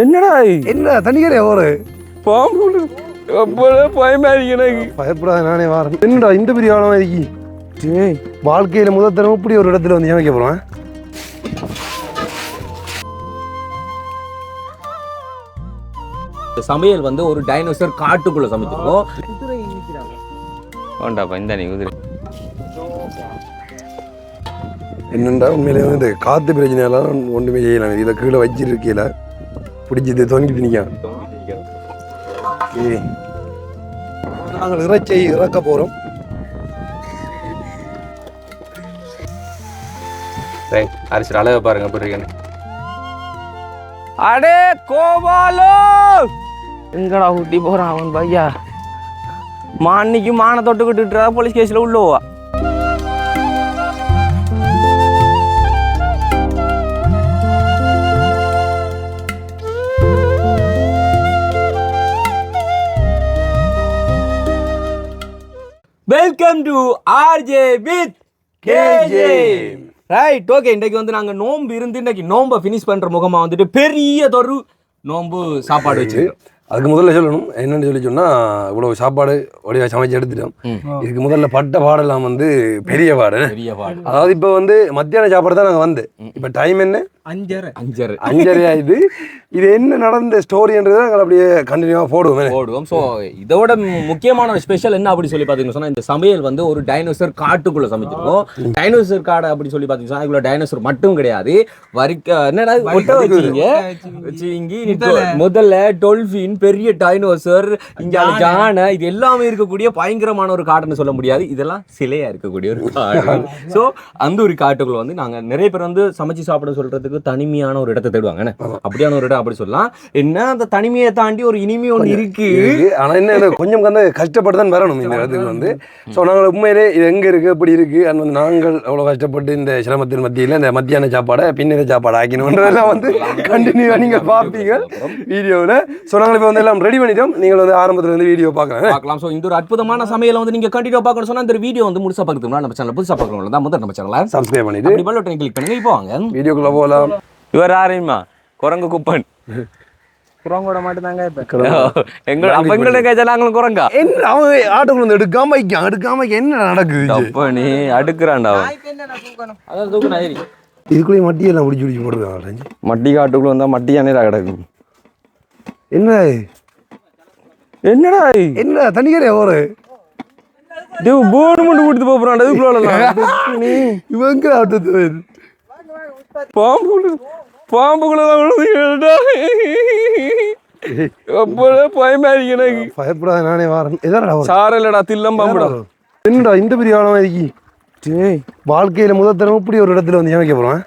என்னடா என்ன தனிக்கரே ஒரு பாம்பு பயமா இருக்கு எனக்கு பயப்படாத நானே வரேன். என்னடா இந்த பெரிய ஆழமா இருக்கி டேய். வாழ்க்கையில முதல் தடவை இப்படி ஒரு இடத்துல வந்து ஏன் போறேன். இந்த சமையல் வந்து ஒரு டைனோசர் காட்டுக்குள்ள சமைச்சிருக்கோம். வேண்டாப்பா இந்த நீ குதிரை. என்னண்டா உண்மையிலே வந்து காத்து பிரச்சனையெல்லாம் ஒன்றுமே செய்யலாம் இதை கீழே வச்சிருக்கீல. பிடிச்சது தொங்கிட்டு நிற்கான் ஏய். நாங்கள் இறைச்சை இறக்க போறோம். டேய் அரிசி அளவை பாருங்க எப்படி இருக்குன்னு. அடே கோபாலோ! எங்கடா ஊட்டி போறான் அவன் பையா மான்னிக்கு மான தொட்டுக்கிட்டு போலீஸ் கேஸ்ல உள்ளவா? Welcome to RJ with KJ right okay இன்னைக்கு வந்து நாங்க நோன்பு இருந்து இன்னைக்கு நோன்பை ஃபினிஷ் பண்ற முகமா வந்துட்டு பெரியதொரு நோன்பு சாப்பாடு வச்சிருக்கோம். அதுக்கு முதல்ல சொல்லணும் என்னன்னு சொல்லி சொன்னா இவ்வளவு சாப்பாடு ஒடிவா சமைச்சு எடுத்துட்டோம். இதுக்கு முதல்ல பட்ட பாடெல்லாம் வந்து பெரிய பாடு. பெரிய பாடு. அதாவது இப்போ வந்து மத்தியான சாப்பாடு தான் நாங்கள் வந்து. இப்போ டைம் என்ன? அஞ்சரை. அஞ்சரை. அஞ்சரை ஆயிடுது இது என்ன நடந்த ஸ்டோரின்றதை நாங்கள் அப்படியே கண்டினியூவாக போடுவோம். போடுவோம். ஸோ இதோட முக்கியமான ஸ்பெஷல் என்ன அப்படி சொல்லி பார்த்தீங்கன்னா சொன்னா இந்த சமையல் வந்து ஒரு டைனோசர் காட்டுக்குள்ள சமைச்சிருக்கோம். டைனோசர் காடை அப்படி சொல்லி பார்த்தீங்கன்னா இதுக்குள்ள டைனோசர் மட்டும் கிடையாது. வரிக்க என்னடா ஒட்ட வச்சீங்க. வச்சீங்க. இனி டொ- முதல்ல டொல்ஃபின் பெரிய டைனோசர் இங்க ஜானை இது எல்லாமே இருக்கக்கூடிய பயங்கரமான ஒரு காடுன்னு சொல்ல முடியாது. இதெல்லாம் சிலையா இருக்கக்கூடிய ஒரு காடு. ஸோ அந்த ஒரு காட்டுக்குள்ள வந்து நாங்க நிறைய பேர் வந்து சமைச்சு சாப்பிட சொல்றதுக்கு தனிமையான ஒரு இடத்தை தேடுவாங்க? அப்படியான ஒரு இடம் அப்படி சொல்லலாம். என்ன? அந்த தனிமையை தாண்டி ஒரு இனிமை ஒன்று இருக்கு. ஆனால் என்ன கொஞ்சம் வந்து கஷ்டப்பட்டு தான் வரணும் இந்த இடத்துக்கு வந்து. ஸோ நாங்கள் உண்மையிலே இது எங்கே இருக்குது எப்படி இருக்குது அண்ட் வந்து நாங்கள் அவ்வளோ கஷ்டப்பட்டு இந்த சிரமத்தின் மத்தியில் இந்த மத்தியான சாப்பாடை பின்னிற சாப்பாடு ஆக்கணுன்றதெல்லாம் வந்து கண்டினியூவாக நீங்கள் பார்ப்பீங்க வீடியோவில் ஸோ நாங்கள் இப்போ வந்து எல்லாம் ரெடி பண்ணிட்டோம். நீங்கள் வந்து ஆரம்பத்தில் இருந்து வீடியோ பார்க்கலாம் பார்க்கலாம். ஸோ இந்த ஒரு அற்புதமான சமையலை வந்து நீங்க கண்டினியூ பார்க்கணும் சொன்னா இந்த வீடியோ வந்து முழுசா பார்க்கறதுக்கு முன்னாடி நம்ம சேனல் புதுசா பார்க்கறவங்க தான் முதல்ல நம்ம சேனலை சப்ஸ்கிரைப் பண்ணிட்டு பெல் பட்டனை கிளிக் பண்ணுங்க. இப்போ வாங்க. வீடியோக்குள்ளே போகலாம். இவர் யாரையுமா குரங்கு குப்பன். குரங்கோட மட்டும்தாங்க இப்ப. எங்க நாங்களும் குரங்கா? என்ன அவன் ஆட்டோக்குள்ள வந்து எடுக்காம எடுக்காம என்ன நடக்குது? அப்ப நீ அடுக்குறான்டா அதான் தூக்கு ஏறி இதுக்குள்ளேயே போட்டுருக்காங்க மட்டி காட்டுக்குள்ள வந்தா மட்டி யானே கிடக்கும். என்ன? என்னடா? என்ன தனிக்கரே ஒரு டேய் போன் மட்டும் கொடுத்து போறான் இதுக்குள்ள இவங்க ஆட்டத்து பாம்புக்குள்ள பாம்புக்குள்ள தான் விழுந்துக்கிட்டா அப்போதே பயமா இருக்கு எனக்கு பயப்படாத நானே வரேன். எதாடா ஒரு சாரலடா தில்லம் பாம்புடா. என்னடா இந்த பெரிய ஆழமா இருக்கி டேய். வாழ்க்கையில முதல் தடவை இப்படி ஒரு இடத்துல வந்து ஏன் வைக்க போறேன்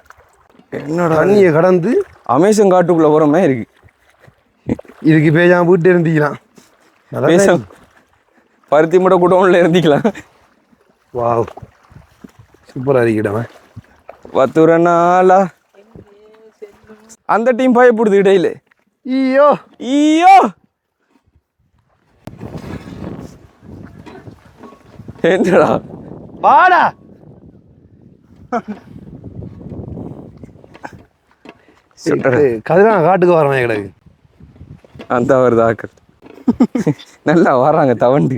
என்னடா தண்ணியை கடந்து அமேசான் காட்டுக்குள்ள போற மாதிரி இருக்கு. இதுக்கு பேஜாம வீட்டு இருந்திக்கலாம். பேச பருத்தி மூட்டை குடோன்ல இருந்திக்கலாம். வாவ். சூப்பரா இருக்கிட்டவன் பத்து நாளா. அந்த டீம் பயப்படுது இடையில. ஐயோ ஐயோ என்னடா வாடா. கதிரான காட்டுக்கு வரவன் கிடக்கு. அந்த வருது ஆக்கள் நல்லா வராங்க தவண்டு.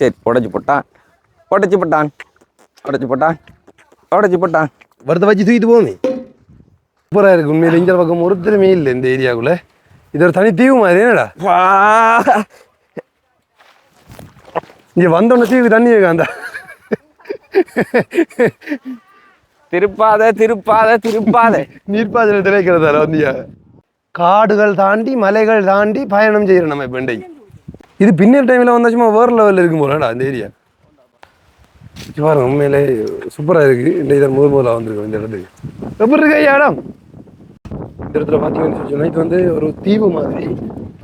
சரி உடைச்சு போட்டான். உடைச்சு போட்டான். உடைச்சு போட்டான். உடைச்சு போட்டான். வருத்த வச்சு தூக்கிட்டு போமே சூப்பரா இருக்கு. உண்மையில இந்த பக்கம் ஒருத்தருமே இல்லை இந்த ஏரியாக்குள்ள. இது ஒரு தனி தீவு மாதிரி என்னடா? வா. இங்க வந்தோடனே தீவு தண்ணி அந்த திருப்பாத திருப்பாத திருப்பாத. நீர்ப்பாய்ச்சல் திரைக்கிறதால வந்தியா? காடுகள் தாண்டி மலைகள் தாண்டி பயணம் செய்யறோம் நம்ம இப்போ இது பின்னர் டைமில் வந்தா சும்மா வேறு லெவலில் இருக்கும் போலடா அந்த ஏரியா பாருங்க உண்மையிலே சூப்பராக இருக்குது இந்த இதை முதல் முதல்ல வந்திருக்கோம் இந்த இடத்துக்கு. எப்படி இருக்கு ஐயா இடம்? இந்த இடத்துல பார்த்தீங்கன்னு இது வந்து ஒரு தீவு மாதிரி.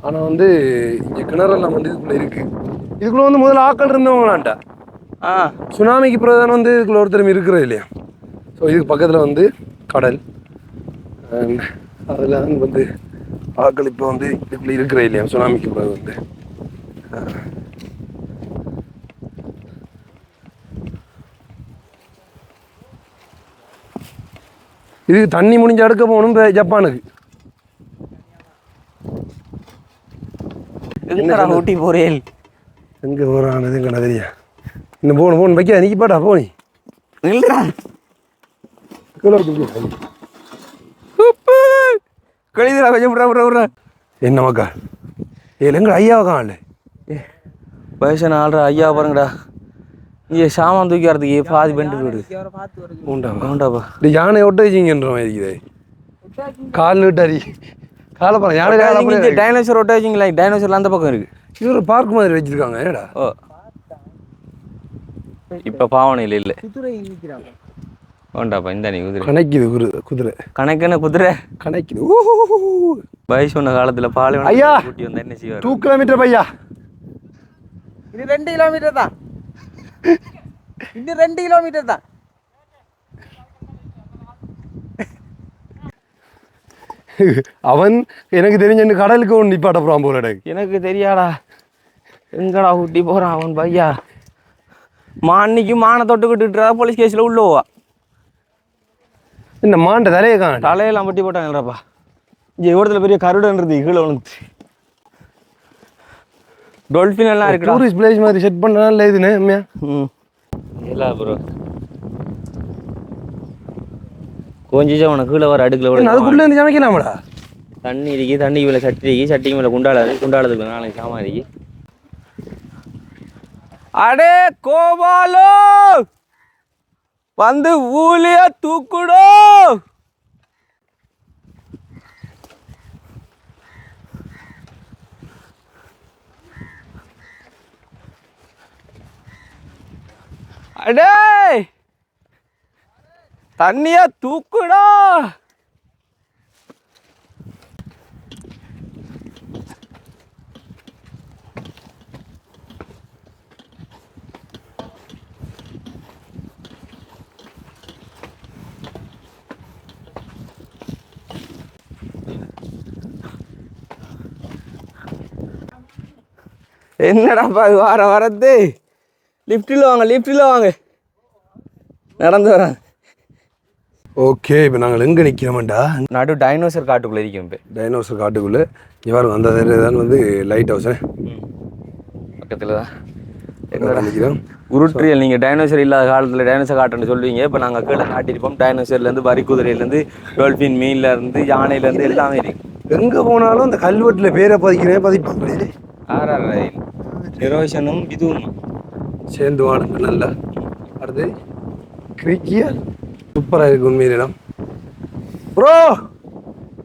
ஆனால் வந்து இங்கே கிணறெல்லாம் வந்து இதுக்குள்ளே இருக்கு. இதுக்குள்ளே வந்து முதல்ல ஆக்கள் இருந்தவங்களான்ட்டா. ஆ. சுனாமிக்கு பிரதானம் வந்து இதுக்குள்ள ஒருத்தரும் இருக்கிறது இல்லையா? ஸோ இதுக்கு பக்கத்தில் வந்து கடல். அதில் வந்து ஆக்கள் இப்போ வந்து இதுக்குள்ள இருக்கிற இல்லையா? சுனாமிக்கு பிறகு வந்து. இது தண்ணி முடிஞ்ச அடுக்க போகணும் இப்ப ஜப்பானுக்கு. ஊட்டி போறேன் எங்கே போகிறானது எங்கடா தெரியா? இன்னும் போகணும் போகணும். வைக்க நிற்கி பாடா போனி இருக்கு. கழிதுடா கொஞ்சம் விட்றா விட்றா விட்றா. என்ன மக்கா? ஏ எங்க ஐயாவை காணல வயசான ஆள்றா ஐயா பாருங்கடா. இங்கே சாமான் தூக்கி வரதுக்கு பாதி பெண்டு வீடு உண்டா கவுண்டாப்பா இது யானை ஒட்ட வச்சிங்கன்ற மாதிரி இருக்குது. கால் விட்டாரி காலை பாருங்க யானை காலை. டைனோசர் ஒட்ட வச்சிங்களா டைனோசர்ல அந்த பக்கம் இருக்கு. இது ஒரு பார்க் மாதிரி வச்சிருக்காங்க ஏடா ஓ. இப்போ பாவனையில் இல்லை கவுண்டாப்பா இந்த நீ குதிரை. கணக்குது குதிரை குதிரை. கணக்குன்னு குதிரை? கணக்குது. வயசு சொன்ன காலத்தில் பாலைவனம் ஐயா! கூட்டி வந்தா என்ன செய்வார்? டூ கிலோமீட்டர் பையா இது ரெண்டு கிலோமீட்டர் தான். இது ரெண்டு கிலோமீட்டர் தான். அவன் எனக்கு தெரிஞ்ச கடலுக்கு ஒன்று நிப்பாட்ட போகிறான் போல எனக்கு எனக்கு தெரியாடா. எங்கடா ஊட்டி போகிறான் அவன் பையா? மான்னிக்கு மானை தொட்டுக்கிட்டு போலீஸ் கேஸில் உள்ளவா இந்த மாண்ட தலையை காண தலையெல்லாம் பட்டி போட்டாங்கடாப்பா இங்கே இவ்வளோத்துல பெரிய கருடன்றது கீழே விழுந்து. டொல்ஃபின் எல்லாம் இருக்குடா. டூரிஸ்ட் பிளேஸ் மாதிரி செட் பண்ணனால இதுன்னு உண்மையா ம். இல்லை ப்ரோ கொஞ்சம் உனக்கு கீழே வர அடுக்கில் விட அதுக்குள்ள இருந்து சமைக்கலாமடா. தண்ணி இருக்கு தண்ணிக்கு மேலே சட்டி இருக்கு சட்டிக்கு மேலே குண்டாளாது குண்டாளதுக்கு நாளைக்கு சாமான் இருக்கு. அடே கோபாலோ! வந்து ஊழிய தூக்குடோ. அடே தண்ணிய தூக்குடா. என்னடாப்பா இது வார வரது லிஃப்ட்டில் வாங்க லிஃப்ட்டில் வாங்க. நடந்து வரேன். ஓகே இப்போ நாங்கள் எங்கே நிற்கிறோம்டா நடு டைனோசர் காட்டுக்குள்ளே இருக்கோம் இப்போ. டைனோசர் காட்டுக்குள்ளே. இவ்வாறு அந்த தான் வந்து லைட் ஹவுஸ் பக்கத்தில் தான். என்னடா நிற்கிறோம் உருட்ரியல் நீங்கள் டைனோசர் இல்லாத காலத்தில் டைனோசர் காட்டுன்னு சொல்லுவீங்க. இப்போ நாங்கள் கீழே காட்டியிருப்போம் டைனோசர்லேருந்து வரிக்குதிரையிலேருந்து டால்ஃபின் மீன்லேருந்து யானையிலேருந்து எல்லாமே இருக்கு. எங்கே போனாலும் அந்த கல்வெட்டில் பேரை பதிக்கிறேன் பதிப்பாங்களே. ரயில். நிரோஷனும் இதுவும். சேர்ந்து வாடுங்க நல்லா. அடுத்து கிரிக்கியா சூப்பராக இருக்கு உண்மையில இடம். ப்ரோ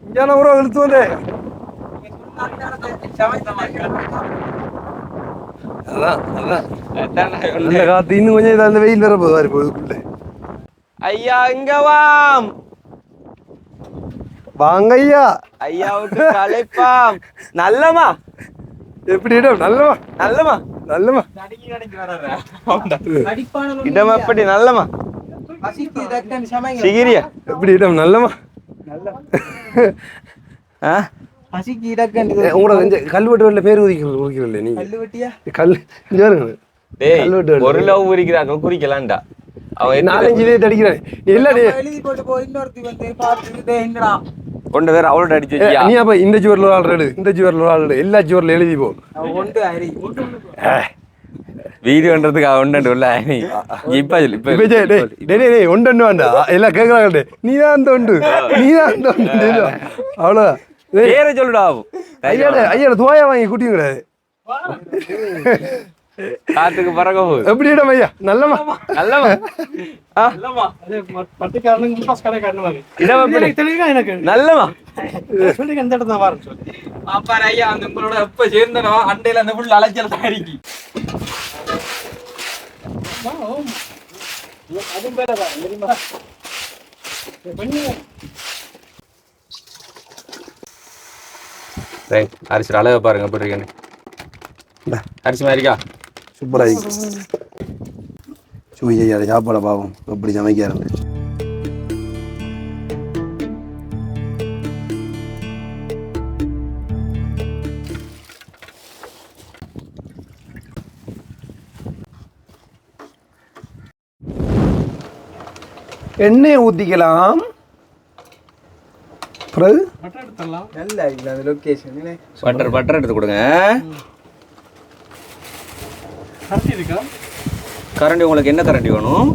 இங்கே ப்ரோ இழுத்து வந்தேன் அதான் அதான். நல்ல காற்று இன்னும் கொஞ்சம் அந்த வெயில் வர போதும் இப்போ இதுக்குள்ள ஐயா இங்க வாம். வாங்க ஐயா. ஐயாவுக்கு கலைப்பாம் நல்லமா எப்படி இடம் நல்லவா? நல்லமா நல்லவா? இடம் எப்படி? நல்லமா சிகிரியா? எப்படி இடம் நல்லவா? ஆ? பசிக்கு இடக்கன் உங்களோட கல்வெட்டு வரல பேர் கல்லு வெட்டியா? கல் இங்க பாருங்க. டேய் கல்வெட்டு. ஒரு லவ் குறிக்கிறாங்க குறிக்கலாம்டா. அவன் நாலஞ்சு தடிக்கிறேன் இல்ல நீ எழுதி போட்டு போ இன்னொருத்தி வந்து பார்த்துக்கிட்டே என்னடா கொண்டு வேற அவளோட அடிச்சு வச்சியா? நீ அப்ப இந்த ஜுவரில் ஒரு ஆள் எடு இந்த ஜுவரில் ஒரு ஆள் எடு எல்லா ஜுவரில் எழுதி போ. வீடியோன்றதுக்கு ஒன்று இல்ல நீ இப்ப இப்ப டேய், டேய், ஒன்று வேண்டா எல்லாம் கேட்குறாங்க. நீ தான் அந்த ஒன்று. நீ தான் அந்த ஒன்று. டேய், பேரை சொல்லுடா. ஐயாட ஐயாட துவாயா வாங்கி குட்டியும் கிடையாது காத்துக்கு பறக்க போகுது எப்படி? இடம் ஐயா நல்லமா நல்லமா? இடம் எப்படி நல்லமா பாப்பாரு ஐயா அந்த உங்களோட எப்ப சேர்ந்தனோ அண்டையில அந்த புள்ள அலைச்சல் தாரிக்கு ரைட் அரிசி அளவை பாருங்க எப்படி இருக்குன்னு. அரிசி மாதிரிக்கா சூப்பராக இருக்கு. சுவை ஐயாட சாப்பாடை பாவம். எப்படி சமைக்கிறாங்க எண்ணெயை ஊற்றிக்கலாம் பிறகு? நல்லா இல்ல அந்த லொகேஷன் பட்டர் பட்டர் எடுத்து கொடுங்க. கரண்டி உங்களுக்கு என்ன கரண்டி வேணும்?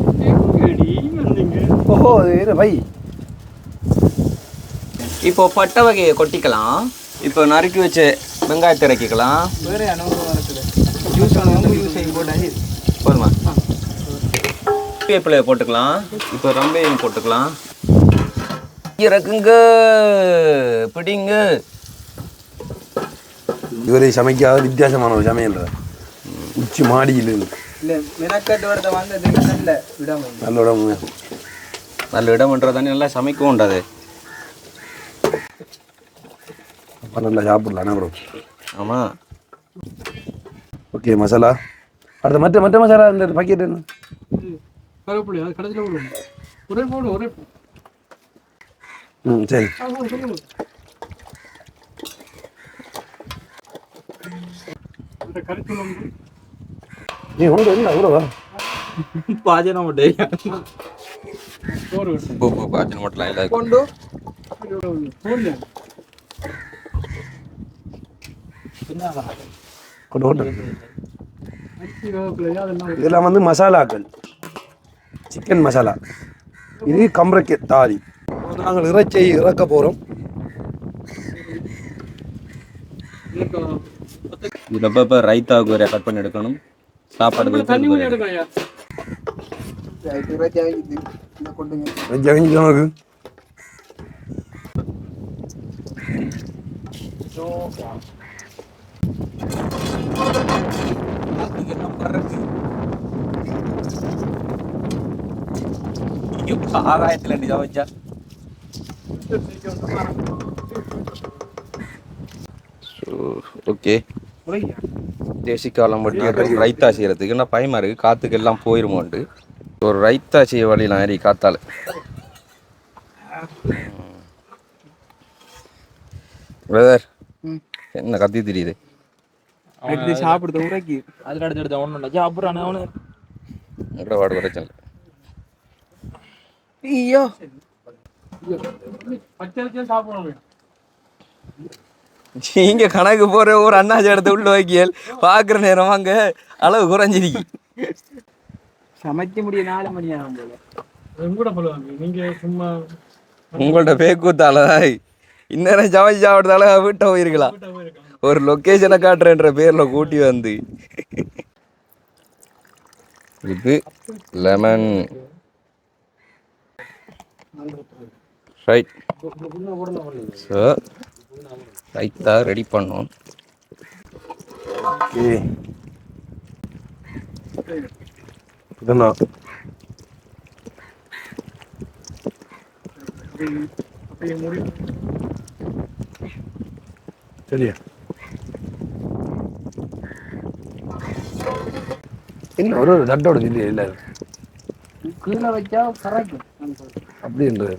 ஓஹோ என்ன பை இப்போ பட்டை வகையை கொட்டிக்கலாம். இப்போ நறுக்கி வச்ச வெங்காயத்தை இறக்கிக்கலாம். வேற அனுபவம் இருக்குது யூஸ் யூஸ் போட்டாச்சு. போதுமா? வேப்பிலையை போட்டுக்கலாம். இப்போ ரம்பையும் போட்டுக்கலாம். இறக்குங்க பிடிங்க. இவரை சமைக்காத வித்தியாசமான ஒரு சமையல் உச்சி மாடியில். இருந்து இல்ல மெனக்கட்டு வரத வந்ததுக்கு நல்ல விடாம நல்லோட நல்ல இடம்ன்றது நல்லா சமைக்கவும் உண்டாது. அப்போ நல்லா சாப்பிடலாம் ப்ரோ ஆமாம் ஓகே மசாலா அடுத்த மற்ற மற்ற மசாலா இந்த பாக்கெட் என்ன? கருவேப்பிலை அது கடைசியில் விடும் ஒரே போடு ஒரே போடு. ம் சரி. ஆ, போடு, சொல்லு. இந்த கறித்தூள் வந்து நீ உண்டு இல்லை பாஜனம் சோறு உப்பு பாஜனம் மட்டும் இல்லை கொண்டு. இதெல்லாம் வந்து மசாலாக்கள். சிக்கன் மசாலா இது கம்ரக்கே தாலி. நாங்கள் இறைச்சியை இறக்க போகிறோம் இதில் இப்போ இப்போ ரைத்தாவுக்கு வேறு கட் பண்ணி எடுக்கணும். சாப்பாடு தண்ணி வைத்து கொஞ்சம் எடுக்கணும் ஐயா இருபத்தி ஐந்து இதை கொண்டுங்க ஜெகஞ்சி நமக்கு ஆகாயத்தில் ரெண்டு சமைச்சா ஓகே தேசி காலம் மட்டும் ரைத்தா செய்யறதுக்கு. நான் பயமா இருக்கு காத்துக்கு எல்லாம் போயிருமோண்டு. ஒரு ரைத்தா செய்ய வழியெல்லாம் ஏறி காத்தால. பிரதர். என்ன கத்தி தெரியுது? எடுத்து சாப்பிடுறது உரைக்கு. அதில் எடுத்து எடுத்து ஒன்று அப்புறம் அவனு. எங்கட வாடு குறைச்சல் ஐயோ. பச்சை சாப்பிடணும். இங்க கணக்கு போற ஒரு அண்ணாச்சி இடத்த உள்ள வைக்கியல். பாக்குற நேரம் அங்க அளவு குறைஞ்சிருக்கு. சமைக்க முடிய நாலு மணி ஆகும் போல. நீங்க சும்மா உங்கள்ட்ட பேக்கூத்தால இந்நேரம் சமைச்சு சாப்பிட்றதால வீட்டை போயிருக்கலாம். ஒரு லொக்கேஷனை காட்டுறேன்ற பேர்ல கூட்டி வந்து. இது lemon right so raita ready பண்ணோம். ஓகே முடி சரியா? என்ன ஒரு ஒரு தட்டோட இல்லை இல்லை கீழே வச்சா கரைக்கும் அப்படின்றது.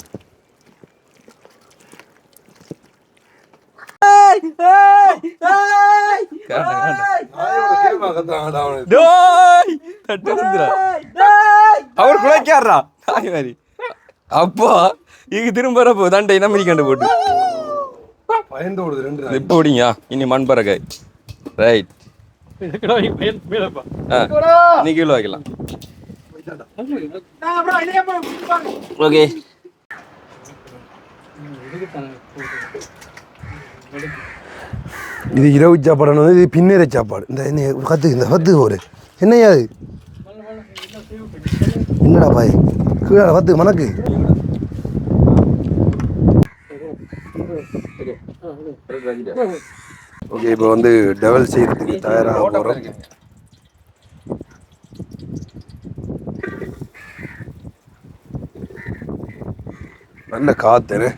டேய் தட்டு வந்துடா. அவர் குலைக்காரா தாய் மாதிரி. அப்பா இங்க திரும்ப வரப்போ தண்டை நம்பி கண்டு போட்டு. பயந்து ஓடுது ரெண்டு இப்போ விடிங்க இனி மண் பறக்காய் ரைட் இன்னைக்கு கிலோ வைக்கலாம். ஓகே இது இரவு சாப்பாடு இது பின்னேற சாப்பாடு. இந்த என்ன கத்து இந்த கத்து ஒரு. என்னையா அது? என்னடா பாய்? கீழே கத்து மணக்கு. ஓகே இப்போ வந்து டெவல் செய்யறதுக்கு தயாராக போகிறோம் நல்ல காத்துன்னு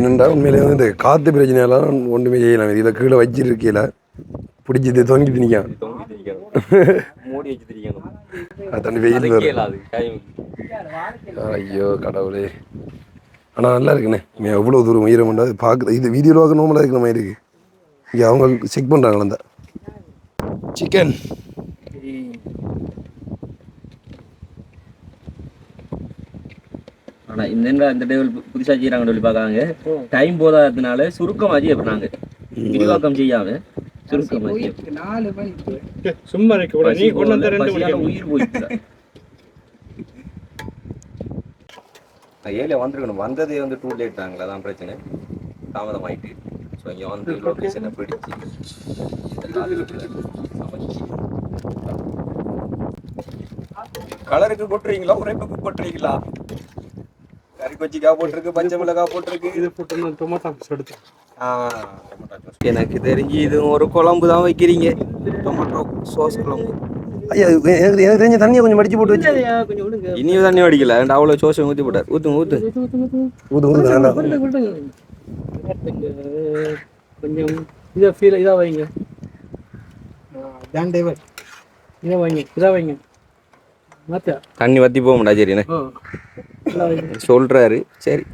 என்னண்டா உண்மையிலே வந்து இந்த காற்று பிரச்சனையெல்லாம் ஒன்றுமே செய்யலாம் இதில் கீழே வச்சிருக்கீல. மூடி வச்சு திரிக்கணும் தண்ணி வெயில் ஐயோ கடவுளே. ஆனால் நல்லா இருக்குண்ணே. எவ்வளோ தூரம் உயிரம் பண்ணாது பார்க்குறது இது வீடியோவில் பார்க்க நோமலாக இருக்கிற மாதிரி இருக்கு. இங்கே அவங்க செக் பண்ணுறாங்களா அந்த? சிக்கன் ஆனா இந்த இந்த டேபிள் புதுசா செய்யறாங்க சொல்லி பார்க்காங்க டைம் போதாததுனால சுருக்கமாச்சு எப்படினாங்க விரிவாக்கம் செய்யாம மணிக்கு சும்மா இருக்க கூட. நீ கொண்டு வந்த ரெண்டு மணிக்கு. உயிர் போயிடுச்சு ஏழை வந்திருக்கணும். வந்ததே வந்து டூ லேட் ஆங்களா அதான் பிரச்சனை. தாமதம் ஆயிட்டு ஸோ இங்கே வந்து லொக்கேஷனை பிடிச்சி கலருக்கு கொட்டுறீங்களா உரைப்புக்கு கொட்டுறீங்களா கொச்சிக்காய் போட்டிருக்கு பச்சை மிளகாய் போட்டிருக்கு. இது போட்டு டொமேட்டோ சாஸ் எடுத்தேன் ஆ, எனக்கு தெரிஞ்சு இது ஒரு குழம்பு தான் வைக்கிறீங்க. டொமேட்டோ சோஸ் குழம்பு. எனக்கு எனக்கு தெரிஞ்ச தண்ணியை கொஞ்சம் மடிச்சு போட்டு வச்சு கொஞ்சம் விடுங்க. இனியும் தண்ணி வடிக்கல. and அவ்வளோ சோசை ஊற்றி போட்டார். ஊற்று ஊற்று ஊது ஊது நல்லா விடுங்க விடுங்க. கொஞ்சம் இதை ஃபீல் இதாக வைங்க. தான் டேவர் இதை வைங்க இதாக வைங்க. மாத்தியா? தண்ணி வத்தி போக முடியாது சரி சொல்றாரு. சரி.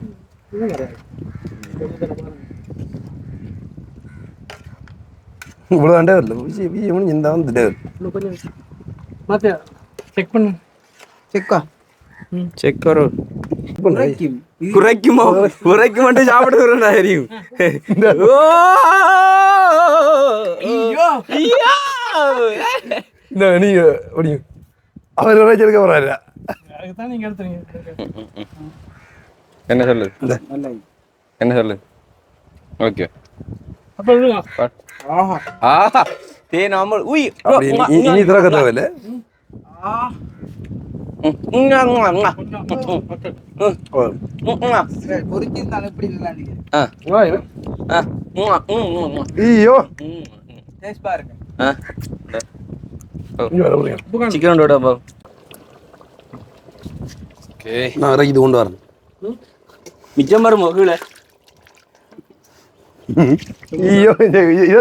இவ்வளோ ஆண்டே வரல விஜய் விஜய் இந்த வந்துட்டே மாத்தியா செக் பண்ணு. செக்கா செக் கரோ குறைக்கும். குறைக்கு மட்டும் சாப்பிட வரா தெரியும் ஓ! ஐயா! இந்த நீ முடியும் அவர் வரைச்சு எடுக்க போறாரு அதுக்கு தான் நீங்கள் எடுத்துறீங்க. என்ன சொல்லு? என்ன சொல்லு? ஓகே அப்போ ஆஹா. ஆஹா. தே நாமல் உய் இனி- திறக்க தேவையில்ல. ஐயோ. டேஸ்ட் பாருங்க. சிக்கன் பா நான் இறக்கி இது கொண்டு வரேன். மிச்சம் வரும் மகுல ஐயோ இது. ஐயோ.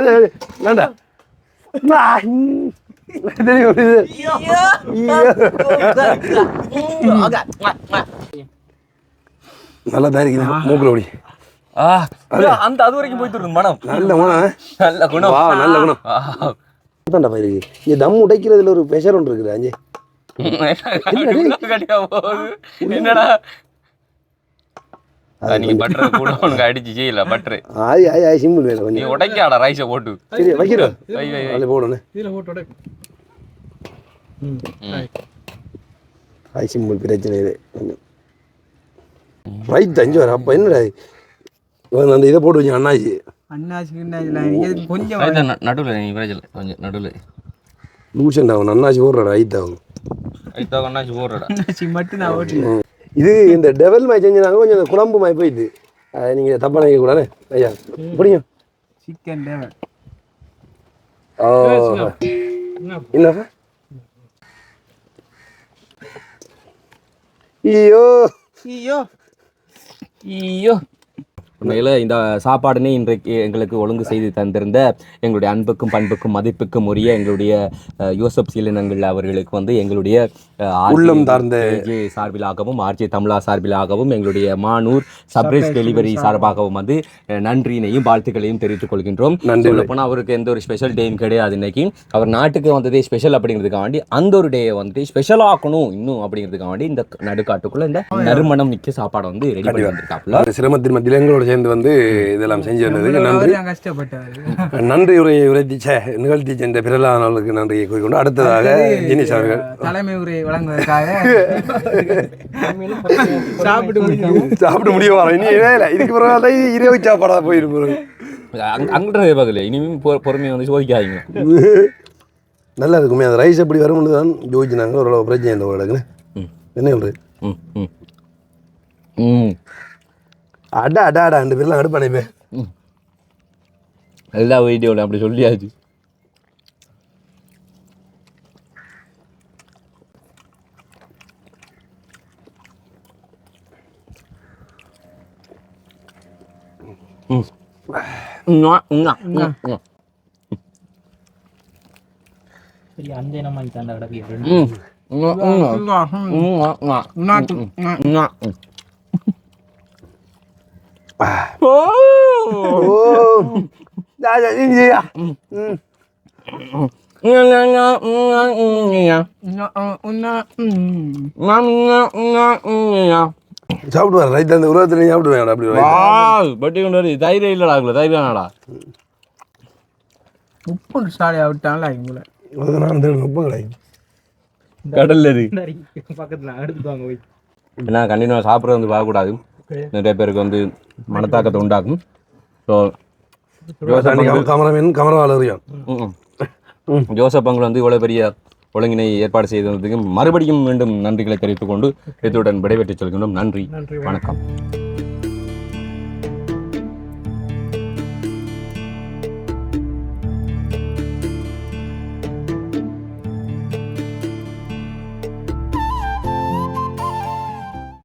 நல்லா தான் இருக்குது மூக்குல ஓடி. அந்த அது வரைக்கும் போயிட்டு இருக்கு மனம். நல்ல குணம் நல்ல குணம். வா நல்ல குணம். தான்டா இருக்கு இங்க தம் உடைக்கிறதுல ஒரு ப்ரெஷர் ஒன்று இருக்குது அஞ்சே. என்னடா? நீங்க பட்டர் கூட உனக்கு அடிச்சு செய்யல பட்டர் ஆய் ஆய் ஆய் சிம்பிள் வேலை நீ உடைக்காடா ரைஸை போட்டு. சரி வைக்கிறோம் வை வை வை. அதில் போடணும். இதில் போட்டு உடை. ஆய். சிம்பிள் பிரச்சனை இது கொஞ்சம். ரைட் அஞ்சு வர அப்போ என்னடா அந்த இதை போட்டு வச்சு அண்ணாச்சி அண்ணாச்சி கொஞ்சம் நடுவுல நீ பிரச்சனை கொஞ்சம் நடுவுல. லூசன் அவன் அண்ணாச்சி போடுறா ரைட் ரைத்தா கொண்டாச்சு போடுறடா அண்ணாச்சி மட்டும் நான் ஓட்டி. இது இந்த டெவல் மாதிரி செஞ்சாங்க கொஞ்சம் இந்த குழம்பு மாதிரி போயிட்டு அதை நீங்கள் தப்பாக நினைக்க கூடாது. ஐயா புரியும் சிக்கன் டேவர் ஓ என்னப்பா? ஐயோ. ஐயோ. ஐயோ. உண்மையில் இந்த சாப்பாடுனே இன்றைக்கு எங்களுக்கு ஒழுங்கு செய்து தந்திருந்த எங்களுடைய அன்புக்கும் பண்புக்கும் மதிப்புக்கும் உரிய எங்களுடைய யோசப் சீலனங்கள் அவர்களுக்கு வந்து எங்களுடைய உள்ளம் சார்ந்த AJ சார்பிலாகவும் ஆர்ஜே தமிழா சார்பிலாகவும் எங்களுடைய மானூர் சர்ப்ரைஸ் டெலிவரி சார்பாகவும் வந்து நன்றியினையும் வாழ்த்துக்களையும் தெரிவித்துக் கொள்கின்றோம். நன்றி. சொல்லப்போனால் அவருக்கு எந்த ஒரு ஸ்பெஷல் டேயும் கிடையாது இன்னைக்கு. அவர் நாட்டுக்கு வந்ததே ஸ்பெஷல் அப்படிங்கிறதுக்காக வேண்டி அந்த ஒரு டேயை வந்துட்டு ஸ்பெஷல் ஆக்கணும் இன்னும் அப்படிங்கிறதுக்காக வேண்டி இந்த நடுக்காட்டுக்குள்ள இந்த நறுமணம் மிக்க சாப்பாடை வந்து ரெடி பண்ணி வந்திருக்காப்புல. சிரமத்தின் மத்தியில் எங்களோட சேர்ந்து வந்து இதெல்லாம் செஞ்சு வந்ததுக்கு நன்றி. நான் கஷ்டப்பட்டாரு நன்றி உரையை உரைத்தி சே, நிகழ்த்தி சென்ற பிரலானவர்களுக்கு நன்றியை கூறிக்கொண்டு அடுத்ததாக ஜினிஷ் அவர்கள். தலைமை உரை வழங்குவதற்காக சாப்பிட்டு முடியும் சாப்பிட முடியும் வரோம் இனி இல்லை. இதுக்கு பிறகு இரவு சாப்பாடாக போயிருப்போம். அங்க அங்கிட்ட பார்க்கல இனிமேல் பொ பொறுமையை வந்து சோதிக்காதீங்க நல்லா இருக்குமே அந்த ரைஸ் எப்படி வரும்னு தான் யோசிச்சுனாங்க. ஓரளவு பிரச்சனை உங்களுக்கு ம். என்ன சொல்றது? ம் ம். ம். அடா அடா அடா ரெண்டு பேர்லாம் அடுப்பானே இப்போ எல்லா வீடியோவில் அப்படி சொல்லியாச்சு. ம். ம்மா, ம்மா, ம்மா, வர ரைட் அந்த உருவத்தில் சாப்பிட்டு வேணும் அப்படி. பட்டி கொண்டு வருது தைரியம் இல்லடா அதுக்குள்ள தைரியம் என்னடா? உப்பு ஸ்டாலியா விட்டாங்களா இவங்கள? நான் உப்பு கிடைக்கும் கடல்ல இருக்கு பக்கத்துல எடுத்துட்டு வாங்க போய். ஏன்னா கண்டினியூவாக சாப்பிட்றது வந்து பார்க்கக்கூடாது. நிறைய பேருக்கு வந்து மனத்தாக்கத்தை உண்டாக்கும். ஸோ கமரமேன் ஜோசப் பங்கு வந்து இவ்வளோ பெரிய ஒழுங்கினை ஏற்பாடு செய்ததுக்கு மறுபடியும் மீண்டும் நன்றிகளை தெரிவித்துக் கொண்டு இத்துடன் விடைபெற்றுச் செல்கின்றோம். நன்றி. வணக்கம்.